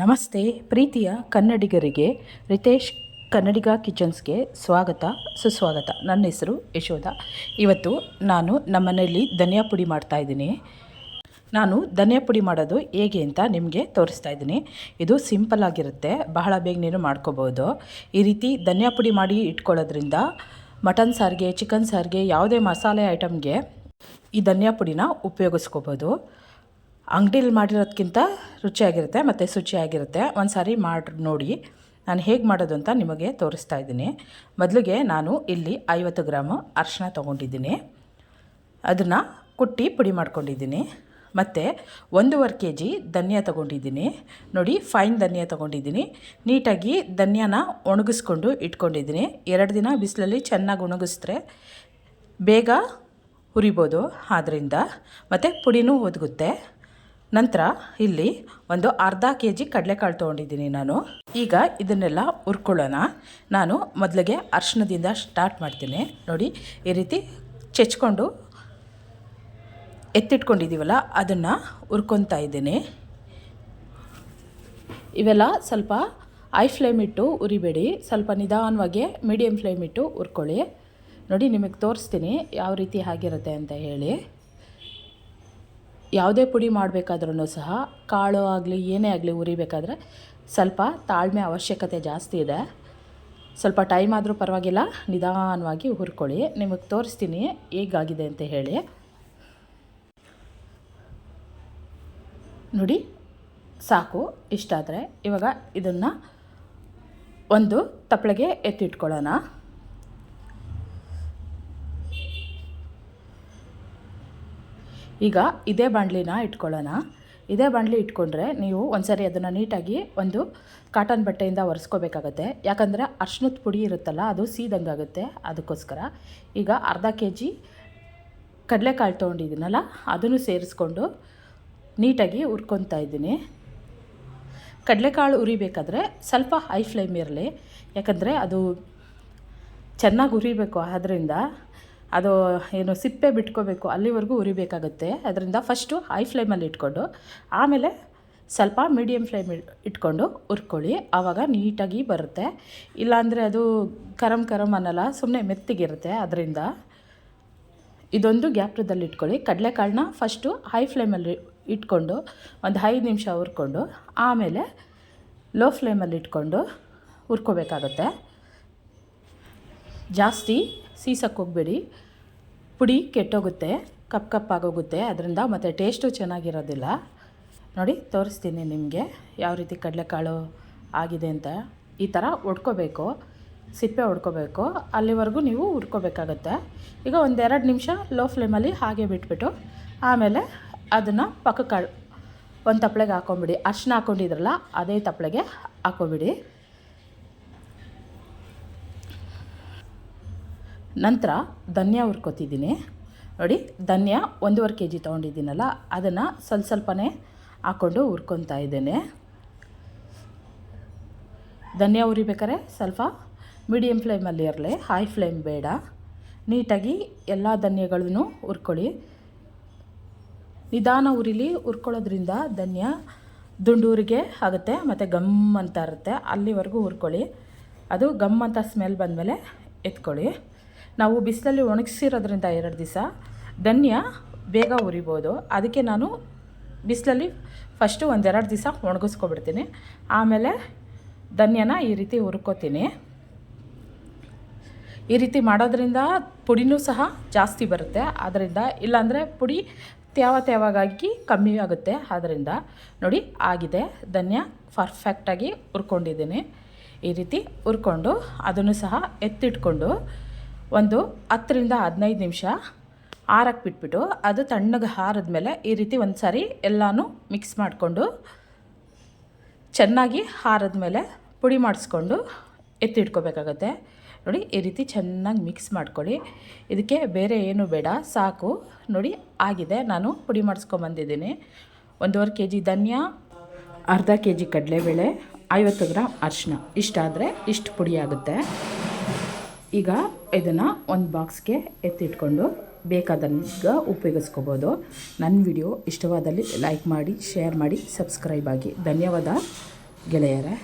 ನಮಸ್ತೆ, ಪ್ರೀತಿಯ ಕನ್ನಡಿಗರಿಗೆ, ರಿತೇಶ್ ಕನ್ನಡಿಗ ಕಿಚನ್ಸ್ಗೆ ಸ್ವಾಗತ, ಸುಸ್ವಾಗತ. ನನ್ನ ಹೆಸರು ಯಶೋಧ. ಇವತ್ತು ನಾನು ನಮ್ಮನೆಯಲ್ಲಿ ಧನಿಯಾ ಪುಡಿ ಮಾಡ್ತಾ ಇದ್ದೀನಿ. ನಾನು ಧನಿಯಾ ಪುಡಿ ಮಾಡೋದು ಹೇಗೆ ಅಂತ ನಿಮಗೆ ತೋರಿಸ್ತಾ ಇದ್ದೀನಿ. ಇದು ಸಿಂಪಲ್ ಆಗಿರುತ್ತೆ, ಬಹಳ ಬೇಗನೇನು ಮಾಡ್ಕೋಬೋದು. ಈ ರೀತಿ ಧನಿಯಾ ಪುಡಿ ಮಾಡಿ ಇಟ್ಕೊಳ್ಳೋದ್ರಿಂದ ಮಟನ್ ಸಾರಿಗೆ, ಚಿಕನ್ ಸಾರಿಗೆ ಯಾವುದೇ ಮಸಾಲೆ ಐಟಮ್ಗೆ ಈ ಧನಿಯಾ ಪುಡಿನ ಉಪಯೋಗಿಸ್ಕೋಬೋದು. ಅಂಗಡಿಲಿ ಮಾಡಿರೋದಕ್ಕಿಂತ ರುಚಿಯಾಗಿರುತ್ತೆ ಮತ್ತು ಶುಚಿಯಾಗಿರುತ್ತೆ. ಒಂದು ಸಾರಿ ಮಾಡಿ, ನೋಡಿ. ನಾನು ಹೇಗೆ ಮಾಡೋದು ಅಂತ ನಿಮಗೆ ತೋರಿಸ್ತಾ ಇದ್ದೀನಿ. ಮೊದಲಿಗೆ ನಾನು ಇಲ್ಲಿ ಐವತ್ತು ಗ್ರಾಮು ಅರಿಶಿನ ತೊಗೊಂಡಿದ್ದೀನಿ. ಅದನ್ನು ಕುಟ್ಟಿ ಪುಡಿ ಮಾಡ್ಕೊಂಡಿದ್ದೀನಿ. ಮತ್ತು ಒಂದೂವರೆ ಕೆ ಜಿ ಧನಿಯಾ ತೊಗೊಂಡಿದ್ದೀನಿ. ನೋಡಿ, ಫೈನ್ ಧನಿಯಾ ತೊಗೊಂಡಿದ್ದೀನಿ. ನೀಟಾಗಿ ಧನಿಯಾನ ಒಣಗಿಸ್ಕೊಂಡು ಇಟ್ಕೊಂಡಿದ್ದೀನಿ. ಎರಡು ದಿನ ಬಿಸಿಲಲ್ಲಿ ಚೆನ್ನಾಗಿ ಒಣಗಿಸಿದ್ರೆ ಬೇಗ ಹುರಿಬೋದು. ಆದ್ದರಿಂದ ಮತ್ತು ಪುಡಿನೂ ಒದಗುತ್ತೆ. ನಂತರ ಇಲ್ಲಿ ಒಂದು ಅರ್ಧ ಕೆ ಜಿ ಕಡಲೆಕಾಳು ತೊಗೊಂಡಿದ್ದೀನಿ ನಾನು. ಈಗ ಇದನ್ನೆಲ್ಲ ಹುರ್ಕೊಳ್ಳೋಣ. ನಾನು ಮೊದಲಿಗೆ ಅರ್ಶಿಣದಿಂದ ಸ್ಟಾರ್ಟ್ ಮಾಡ್ತೀನಿ. ನೋಡಿ, ಈ ರೀತಿ ಚೆಚ್ಕೊಂಡು ಎತ್ತಿಟ್ಕೊಂಡಿದ್ದೀವಲ್ಲ ಅದನ್ನು ಹುರ್ಕೊತಾ ಇದ್ದೀನಿ. ಇವೆಲ್ಲ ಸ್ವಲ್ಪ ಐ ಫ್ಲೇಮ್ ಇಟ್ಟು ಉರಿಬೇಡಿ ಸ್ವಲ್ಪ ನಿಧಾನವಾಗಿ ಮೀಡಿಯಮ್ ಫ್ಲೇಮ್ ಇಟ್ಟು ಹುರ್ಕೊಳ್ಳಿ. ನೋಡಿ, ನಿಮಗೆ ತೋರಿಸ್ತೀನಿ ಯಾವ ರೀತಿ ಆಗಿರುತ್ತೆ ಅಂತ ಹೇಳಿ. ಯಾವುದೇ ಪುಡಿ ಮಾಡಬೇಕಾದ್ರೂ ಸಹ ಕಾಳು ಆಗಲಿ, ಏನೇ ಆಗಲಿ ಉರಿಬೇಕಾದ್ರೆ ಸ್ವಲ್ಪ ತಾಳ್ಮೆ ಅವಶ್ಯಕತೆ ಜಾಸ್ತಿ ಇದೆ. ಸ್ವಲ್ಪ ಟೈಮ್ ಆದರೂ ಪರವಾಗಿಲ್ಲ, ನಿಧಾನವಾಗಿ ಹುರ್ಕೊಳ್ಳಿ. ನಿಮಗೆ ತೋರಿಸ್ತೀನಿ ಹೇಗಾಗಿದೆ ಅಂತ ಹೇಳಿ. ನೋಡಿ, ಸಾಕು ಇಷ್ಟಾದರೆ ಇವಾಗ ಇದನ್ನು ಒಂದು ತಪ್ಪಳಿಗೆ ಎತ್ತಿಟ್ಕೊಳ್ಳೋಣ. ಈಗ ಇದೇ ಬಾಣಲಿನ ಇಟ್ಕೊಳ್ಳೋಣ. ಇದೇ ಬಾಣಲಿ ಇಟ್ಕೊಂಡ್ರೆ ನೀವು ಒಂದ್ಸರಿ ಅದನ್ನು ನೀಟಾಗಿ ಒಂದು ಕಾಟನ್ ಬಟ್ಟೆಯಿಂದ ಒರೆಸ್ಕೋಬೇಕಾಗತ್ತೆ. ಯಾಕಂದರೆ ಅರ್ಶಿನದ ಪುಡಿ ಇರುತ್ತಲ್ಲ, ಅದು ಸೀದಂಗಾಗುತ್ತೆ ಅದಕ್ಕೋಸ್ಕರ. ಈಗ ಅರ್ಧ ಕೆ ಜಿ ಕಡಲೆಕಾಳು ತೊಗೊಂಡಿದ್ದೀನಲ್ಲ, ಅದನ್ನು ಸೇರಿಸ್ಕೊಂಡು ನೀಟಾಗಿ ಹುರ್ಕೊತಾ ಇದ್ದೀನಿ. ಕಡಲೆಕಾಳು ಉರಿಬೇಕಾದ್ರೆ ಸ್ವಲ್ಪ ಹೈ ಫ್ಲೇಮ್ ಇರಲಿ. ಯಾಕಂದರೆ ಅದು ಚೆನ್ನಾಗಿ ಉರಿಬೇಕು ಆದ್ದರಿಂದ ಅದು ಏನು ಸಿಪ್ಪೆ ಬಿಟ್ಕೋಬೇಕು, ಅಲ್ಲಿವರೆಗೂ ಉರಿಬೇಕಾಗುತ್ತೆ. ಅದರಿಂದ ಫಸ್ಟು ಹೈ ಫ್ಲೇಮಲ್ಲಿ ಇಟ್ಕೊಂಡು, ಆಮೇಲೆ ಸ್ವಲ್ಪ ಮೀಡಿಯಮ್ ಫ್ಲೇಮ್ ಇಟ್ಕೊಂಡು ಹುರ್ಕೊಳ್ಳಿ. ಆವಾಗ ನೀಟಾಗಿ ಬರುತ್ತೆ. ಇಲ್ಲಾಂದರೆ ಅದು ಕರಮ್ ಕರಮ್ ಅನ್ನಲ್ಲ ಸುಮ್ಮನೆ ಮೆತ್ತಿಗಿರುತ್ತೆ. ಅದರಿಂದ ಇದೊಂದು ಗ್ಯಾಪ್ರದಲ್ಲಿ ಇಟ್ಕೊಳ್ಳಿ. ಕಡಲೆಕಾಳನ್ನ ಫಸ್ಟು ಹೈ ಫ್ಲೇಮಲ್ಲಿ ಇಟ್ಕೊಂಡು, ಒಂದು ಐದು ನಿಮಿಷ ಹುರ್ಕೊಂಡು, ಆಮೇಲೆ ಲೋ ಫ್ಲೇಮಲ್ಲಿ ಇಟ್ಕೊಂಡು ಹುರ್ಕೋಬೇಕಾಗತ್ತೆ. ಜಾಸ್ತಿ ಸೀಸಕ್ಕೆ ಹೋಗಬೇಡಿ. ಪುಡಿ ಕೆಟ್ಟೋಗುತ್ತೆ, ಕಪ್ ಕಪ್ ಆಗೋಗುತ್ತೆ. ಅದರಿಂದ ಮತ್ತು ಟೇಸ್ಟು ಚೆನ್ನಾಗಿರೋದಿಲ್ಲ. ನೋಡಿ, ತೋರಿಸ್ತೀನಿ ನಿಮಗೆ ಯಾವ ರೀತಿ ಕಡಲೆಕಾಳು ಆಗಿದೆ ಅಂತ. ಈ ಥರ ಒಡ್ಕೋಬೇಕು, ಸಿಪ್ಪೆ ಹೊಡ್ಕೋಬೇಕು ಅಲ್ಲಿವರೆಗೂ ನೀವು ಹುರ್ಕೋಬೇಕಾಗತ್ತೆ. ಈಗ ಒಂದೆರಡು ನಿಮಿಷ ಲೋ ಫ್ಲೇಮಲ್ಲಿ ಹಾಗೆ ಬಿಟ್ಬಿಟ್ಟು ಆಮೇಲೆ ಅದನ್ನು ಪಕ್ಕಕ್ಕೆ ಒಂದು ತಪ್ಪಳೆಗೆ ಹಾಕೊಂಬಿಡಿ. ಅರ್ಶಿನ ಹಾಕ್ಕೊಂಡಿದ್ರಲ್ಲ ಅದೇ ತಪ್ಪಳೆಗೆ ಹಾಕ್ಕೊಬಿಡಿ ನಂತರ ಧನ್ಯ ಹುರ್ಕೊತಿದ್ದೀನಿ ನೋಡಿ, ಧನ್ಯ ಒಂದೂವರೆ ಕೆ ಜಿ ತೊಗೊಂಡಿದ್ದೀನಲ್ಲ, ಅದನ್ನು ಸ್ವಲ್ಪ ಸ್ವಲ್ಪನೇ ಹಾಕ್ಕೊಂಡು ಹುರ್ಕೊತಾ ಇದ್ದೇನೆ. ಧನ್ಯ ಉರಿಬೇಕಾರೆ ಸ್ವಲ್ಪ ಮೀಡಿಯಮ್ ಫ್ಲೇಮಲ್ಲಿ ಇರಲಿ ಹೈ ಫ್ಲೇಮ್ ಬೇಡ. ನೀಟಾಗಿ ಎಲ್ಲ ಧನ್ಯಗಳನ್ನು ಹುರ್ಕೊಳ್ಳಿ. ನಿಧಾನ ಉರಿಲಿ ಹುರ್ಕೊಳ್ಳೋದ್ರಿಂದ ಧನ್ಯ ದುಂಡೂರಿಗೆ ಆಗುತ್ತೆ, ಮತ್ತು ಗಮ್ ಅಂತ ಇರುತ್ತೆ, ಅಲ್ಲಿವರೆಗೂ ಹುರ್ಕೊಳ್ಳಿ. ಅದು ಗಮ್ ಅಂತ ಸ್ಮೆಲ್ ಬಂದಮೇಲೆ ಎತ್ಕೊಳ್ಳಿ. ನಾವು ಬಿಸಿಲಲ್ಲಿ ಒಣಗಿಸಿರೋದ್ರಿಂದ ಎರಡು ದಿವಸ, ಧನ್ಯ, ಬೇಗ ಉರಿಬೋದು. ಅದಕ್ಕೆ ನಾನು ಬಿಸಿಲಲ್ಲಿ ಫಸ್ಟು ಒಂದೆರಡು ದಿವಸ ಒಣಗಿಸ್ಕೊಬಿಡ್ತೀನಿ. ಆಮೇಲೆ ಧನ್ಯನ ಈ ರೀತಿ ಹುರ್ಕೋತೀನಿ. ಈ ರೀತಿ ಮಾಡೋದ್ರಿಂದ ಪುಡಿನೂ ಸಹ ಜಾಸ್ತಿ ಬರುತ್ತೆ. ಆದ್ದರಿಂದ ಇಲ್ಲಾಂದರೆ ಪುಡಿ ತ್ಯಾವ ತ್ಯಾವಾಗಾಗಿ ಕಮ್ಮಿ ಆಗುತ್ತೆ. ಆದ್ದರಿಂದ ನೋಡಿ ಆಗಿದೆ. ಧನ್ಯ ಪರ್ಫೆಕ್ಟಾಗಿ ಹುರ್ಕೊಂಡಿದ್ದೀನಿ. ಈ ರೀತಿ ಹುರ್ಕೊಂಡು ಅದನ್ನು ಸಹ ಎತ್ತಿಟ್ಕೊಂಡು ಒಂದು ಹತ್ತರಿಂದ ಹದಿನೈದು ನಿಮಿಷ ಆರಕ್ಕೆ ಬಿಟ್ಬಿಟ್ಟು ಅದು ತಣ್ಣಗೆ ಹಾರಿದ್ಮೇಲೆ ಈ ರೀತಿ ಒಂದು ಸಾರಿ ಎಲ್ಲನೂ ಮಿಕ್ಸ್ ಮಾಡಿಕೊಂಡು ಚೆನ್ನಾಗಿ ಹಾರಿದ್ಮೇಲೆ ಪುಡಿ ಮಾಡಿಸ್ಕೊಂಡು ಎತ್ತಿಟ್ಕೋಬೇಕಾಗತ್ತೆ. ನೋಡಿ, ಈ ರೀತಿ ಚೆನ್ನಾಗಿ ಮಿಕ್ಸ್ ಮಾಡ್ಕೊಳ್ಳಿ. ಇದಕ್ಕೆ ಬೇರೆ ಏನು ಬೇಡ, ಸಾಕು. ನೋಡಿ, ಆಗಿದೆ. ನಾನು ಪುಡಿ ಮಾಡಿಸ್ಕೊಂಬಂದಿದ್ದೀನಿ. ಒಂದೂವರೆ ಕೆ ಜಿ ಧನ್ಯ, ಅರ್ಧ ಕೆ ಜಿ ಕಡಲೆಬೇಳೆ, ಐವತ್ತು ಗ್ರಾಮ್ ಅರಿಶಿನ ಇಷ್ಟಾದರೆ ಇಷ್ಟು ಪುಡಿ ಆಗುತ್ತೆ. ಈಗ ಇದನ್ನು ಒಂದು ಬಾಕ್ಸ್ಗೆ ಎತ್ತಿಟ್ಕೊಂಡು ಬೇಕಾದಾಗ ಉಪಯೋಗಿಸ್ಕೋಬೋದು. ನನ್ನ ವಿಡಿಯೋ ಇಷ್ಟವಾದಲ್ಲಿ ಲೈಕ್ ಮಾಡಿ ಶೇರ್ ಮಾಡಿ ಸಬ್ಸ್ಕ್ರೈಬ್ ಆಗಿ. ಧನ್ಯವಾದ ಗೆಳೆಯರೇ.